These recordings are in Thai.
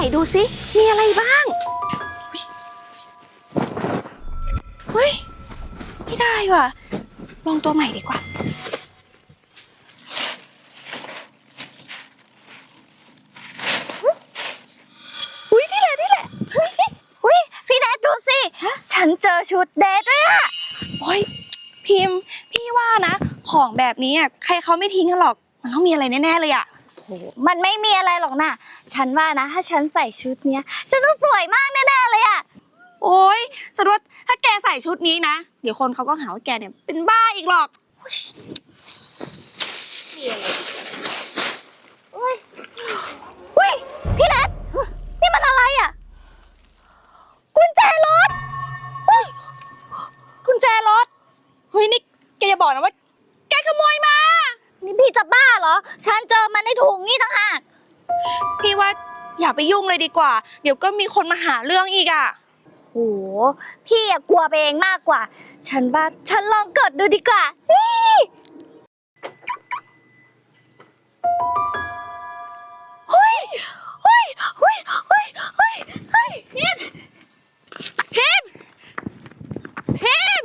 นดูสิ มีอะไรบ้าง เฮ้ย ไม่ได้ว่ะ ลองตัวใหม่ดีกว่า อุ้ยนี่แหละนี่แหละอุ้ยพี่แนทดูสิ ฉันเจอชุดเดทด้วยอะโอ้ยพิมพ์ พี่ว่านะ ของแบบนี้อะใครเขาไม่ทิ้งกันหรอก มันต้องมีอะไรแน่ ๆ เลยอะโห มันไม่มีอะไรหรอกนะฉันว่านะ ถ้าฉันใส่ชุดเนี้ย ฉันต้องสวยมากแน่ๆเลยอะโอ้ยฉันว่าถ้าแกใส่ชุดนี้นะ เดี๋ยวคนเขาก็หาว่าแกเนี่ยเป็นบ้าอีกหรอกอุ้ยพี่แนทนี่มันอะไรอะกุญแจรถ กุญแจรถ เฮ้ยนี่แกอย่าบอกนะว่า แกขโมยมา นี่พี่จะบ้าเหรอ ฉันเจอมันในถุงนี่ต่างหาก พี่ ว่าอย่าไปยุ่งเลยดีกว่า เดี๋ยวก็มีคนมาหาเรื่องอีกอะ โห พี่อะกลัวไปเองมากกว่า ฉันว่าฉันลองกดดูดีกว่าฮ้ยเฮ้ยเฮ้ยเฮ้ยเฮ้ยเฮ้ยพิมพิมพิม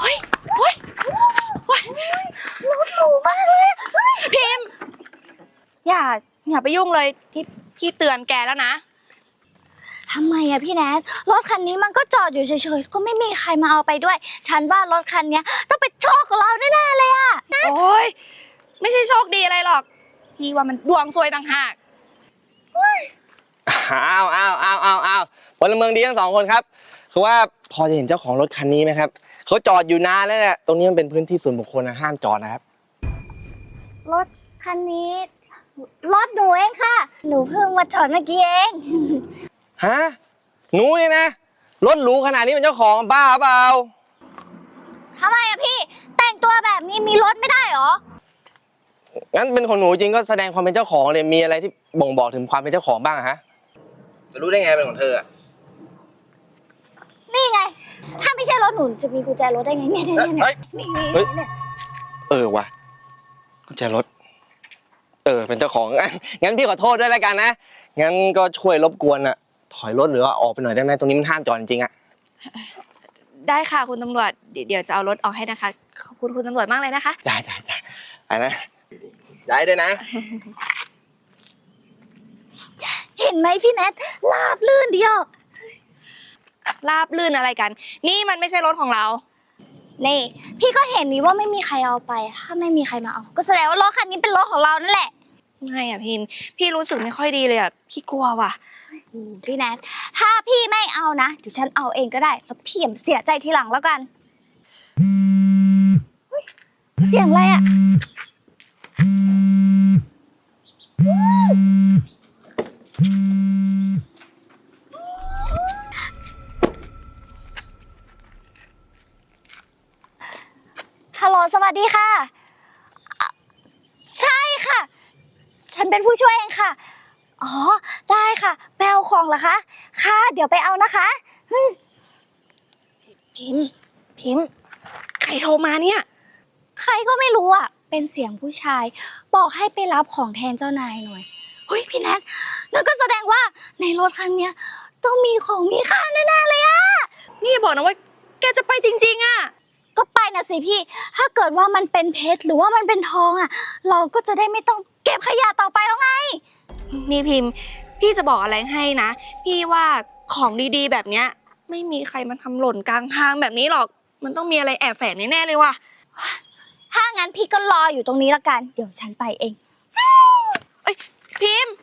เฮ้ยเฮ้ยเฮ้ย รถหรูมากเลยอะ พิมพ์ อย่าอย่าไปยุ่งเลยที่พี่เตือนแกแล้วนะ ทำไมอะพี่แนทรถคันนี้มันก็จอดอยู่เฉยๆ ก็ไม่มีใครมาเอาไปด้วย ฉันว่ารถคันเนี้ยต้องเป็นโชคของเราแน่ๆเลยอะโอ้ยไม่ใช่โชคดีอะไรหรอก พี่ว่ามันดวงซวยต่างหาก อ้าวอ้าวอ้าวอ้าวอ้าวพลเมืองดีทั้งสองคนครับ คือว่าพอจะเห็นเจ้าของรถคันนี้ไหมครับ เขาจอดอยู่นานแล้วเนี่ยตรงนี้มันเป็นพื้นที่ส่วนบุคคลนะห้ามจอดนะครับ รถคันนี้ รถหนูเองค่ะ หนูเพิ่งมาจอดเมื่อกี้เอง ฮะหนูเนี่ยนะรถหรูขนาดนี้เป็นเจ้าของบ้าเปล่าทำไมอะพี่ แต่งตัวแบบนี้มีรถไม่ได้เหรอ งั้นเป็นของหนูจริงก็แสดงความเป็นเจ้าของเลยมีอะไรที่บ่งบอกถึงความเป็นเจ้าของบ้างอะฮะจะรู้ได้ไงเป็นของเธออะนี่ไง ถ้าไม่ใช่รถหนูจะมีกุญแจรถได้ไงเนี่ยเนี่ยเนี่ยเฮ้ยนี่นี่เฮ้ยเนี่ยเออว่ะกุญแจรถ เออเป็นเจ้าของงั้นงั้นพี่ขอโทษด้วยแล้วกันนะงั้นก็ช่วยรบกวนอะถอยรถหรือว่าออกไปหน่อยได้ไหมตรงนี้มันห้ามจอดจริงๆอะได้ค่ะคุณตำรวจเดี๋ยวเดี๋ยวจะเอารถออกให้นะคะขอบคุณคุณตำรวจมากเลยนะคะ จ้าจ้าจ้าไปนะได้ด้วยนะเห็นไหมพี่แนทลาบลื่นเดียวราบลื่นอะไรกัน นี่มันไม่ใช่รถของเรา นี่พี่ก็เห็นนี่ว่าไม่มีใครเอาไป ถ้าไม่มีใครมาเอา ก็แสดงว่ารถคันนี้เป็นรถของเรานั่นแหละไม่อะพิมพ์พี่รู้สึกไม่ค่อยดีเลยอะพี่กลัวว่ะอืมพี่แนทถ้าพี่ไม่เอานะเดี๋ยวฉันเอาเองก็ได้ แล้วพี่อย่าเสียใจทีหลังแล้วกันเฮ้ยเสียงอะไรอะฮัลโหล สวัสดีค่ะอะ ใช่ค่ะ ฉันเป็นผู้ช่วยเองค่ะ อ๋อ ได้ค่ะ ไปเอาของเหรอคะ ค่ะ เดี๋ยวไปเอานะคะพิมพ์พิมพ์ใครโทรมาเนี่ย ใครก็ไม่รู้อะ เป็นเสียงผู้ชาย บอกให้ไปรับของแทนเจ้านายหน่อยเฮ้ยพี่แนทนั่นก็แสดงว่าในรถคันเนี้ยต้องมีของมีค่าแน่ๆเลยอะ นี่อย่าบอกนะว่า แกจะไปจริง ๆอะ ก็ไปนะสิพี่ ถ้าเกิดว่ามันเป็นเพชรหรือว่ามันเป็นทองอะ เราก็จะได้ไม่ต้องเก็บขยะต่อไปแล้วไง นี่พิมพ์ พี่จะบอกอะไรให้นะ พี่ว่าของดีๆ แบบเนี้ย ไม่มีใครมาทำหล่นกลางทางแบบนี้หรอก มันต้องมีอะไรแอบแฝงแน่ๆเลยว่ะ ถ้างั้นพี่ก็รออยู่ตรงนี้ละกัน เดี๋ยวฉันไปเอง พิมพ์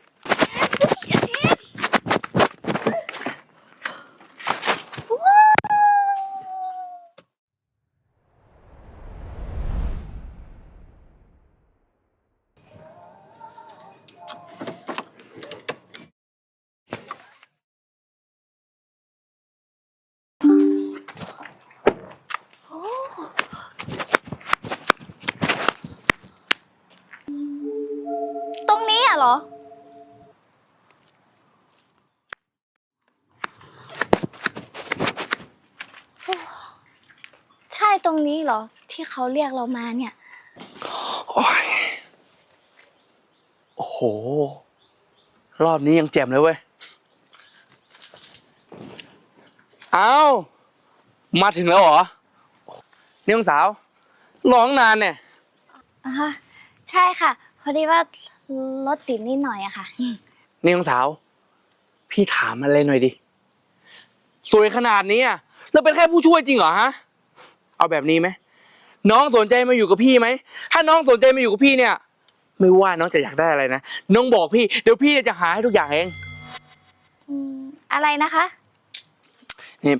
ตรงนี้อะเหรอ ใช่ ตรงนี้เหรอ ที่เขาเรียกเรามาเนี่ย โอ้ยโอ้โห รอบนี้ยังแจ่มเลยเว้ย เอามาถึงแล้วเหรอ นี่น้องสาวร้องนานเนี่ย อ่าใช่ค่ะ พอดีว่ารถติดนิดหน่อยอะค่ะ นี่น้องสาว พี่ถามอะไรหน่อยดิ สวยขนาดนี้อะแล้วเป็นแค่ผู้ช่วยจริงเหรอฮะ เอาแบบนี้ไหมน้องสนใจมาอยู่กับพี่ไหมถ้าน้องสนใจมาอยู่กับพี่เนี่ย ไม่ว่าน้องจะอยากได้อะไรนะน้องบอกพี่เดี๋ยวพี่จะหาให้ทุกอย่างเองอืมอะไรนะคะ นี่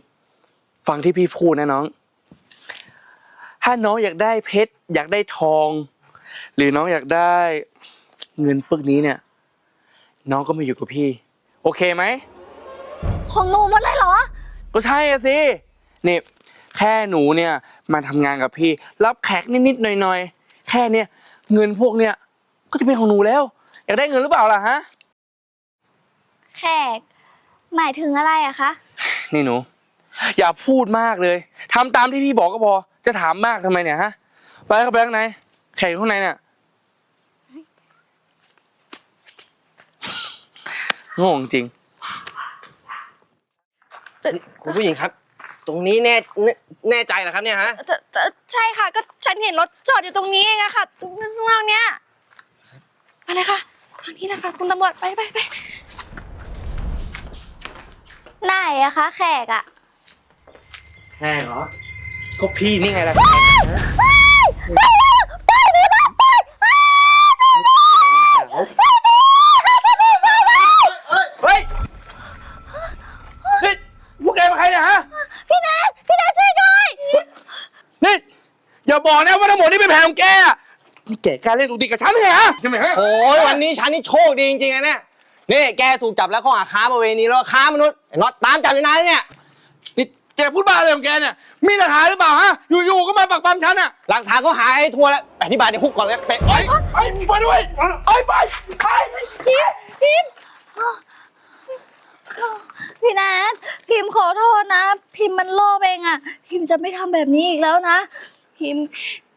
ฟังที่พี่พูดนะน้อง ถ้าน้องอยากได้เพชรอยากได้ทอง หรือน้องอยากได้เงินปึกนี้เนี่ย น้องก็มาอยู่กับพี่ โอเคไหมของหนูหมดเลยเหรอ ก็ใช่อะสินี่ แค่หนูเนี่ยมาทำงานกับพี่ รับแขกนิดๆหน่อยๆ แค่เนี่ยเงินพวกเนี่ยก็จะเป็นของหนูแล้ว อยากได้เงินหรือเปล่าล่ะฮะ แขก หมายถึงอะไรอะคะ นี่หนู อย่าพูดมากเลยทำตามที่พี่บอกก็พอ จะถามมากทำไมเนี่ยฮะ ไปเข้าไปข้างในแขกอยู่ข้างในเนี่ยโง่จริง คุณผู้หญิงครับ ตรงนี้แน่แน่แน่ใจเหรอครับเนี่ยฮะแต่แต่ใช่ค่ะก็ฉันเห็นรถจอดอยู่ตรงนี้เองอะค่ะข้างล่างเนี้ยไปเลยค่ะทางนี้นะคะคุณตำรวจไปไปไปไหนอะคะแขกอะแค่เหรอ ก็พี่นี่ไงล่ะ อย่าบอกนะว่าทั้งหมดนี่เป็นแผนของแกอะนี่แกกล้าเล่นตุกติกกับฉันไงฮะใช่ไหมฮะโอ้ยวันนี้ฉันนี่โชคดีจริงๆนะเนี่ยนี่แกถูกจับแล้วข้อหาค้าประเวณีแล้วก็ค้ามนุษย์ไอ้น็อตตามจับอยู่นานแล้วเนี่ยนี่แกพูดบ้าอะไรของแกเนี่ยมีหลักฐานหรือเปล่าฮะอยู่ๆก็มาปักปั๊มฉันอะหลักฐานเขาหายไอ้ทัวร์แล้วไปอธิบายในคุกก่อนเลยไปไปไปไปด้วยไปไปไปพี่แนทพิมพ์ขอโทษนะ พิมพ์มันโลภเองอะพิมพ์จะไม่ทำแบบนี้อีกแล้วนะ พิมพ์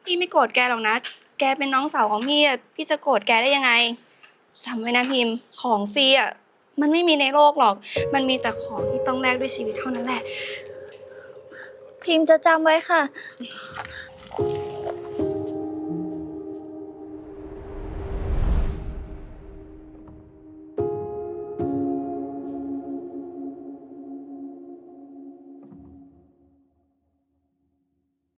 พี่ไม่โกรธแกหรอกนะ แกเป็นน้องสาวของพี่อะพี่จะโกรธแกได้ยังไงจำไว้นะพิมพ์ของฟรีอะมันไม่มีในโลกหรอก มันมีแต่ของที่ต้องแลกด้วยชีวิตเท่านั้นแหละ พิมพ์จะจำไว้ค่ะ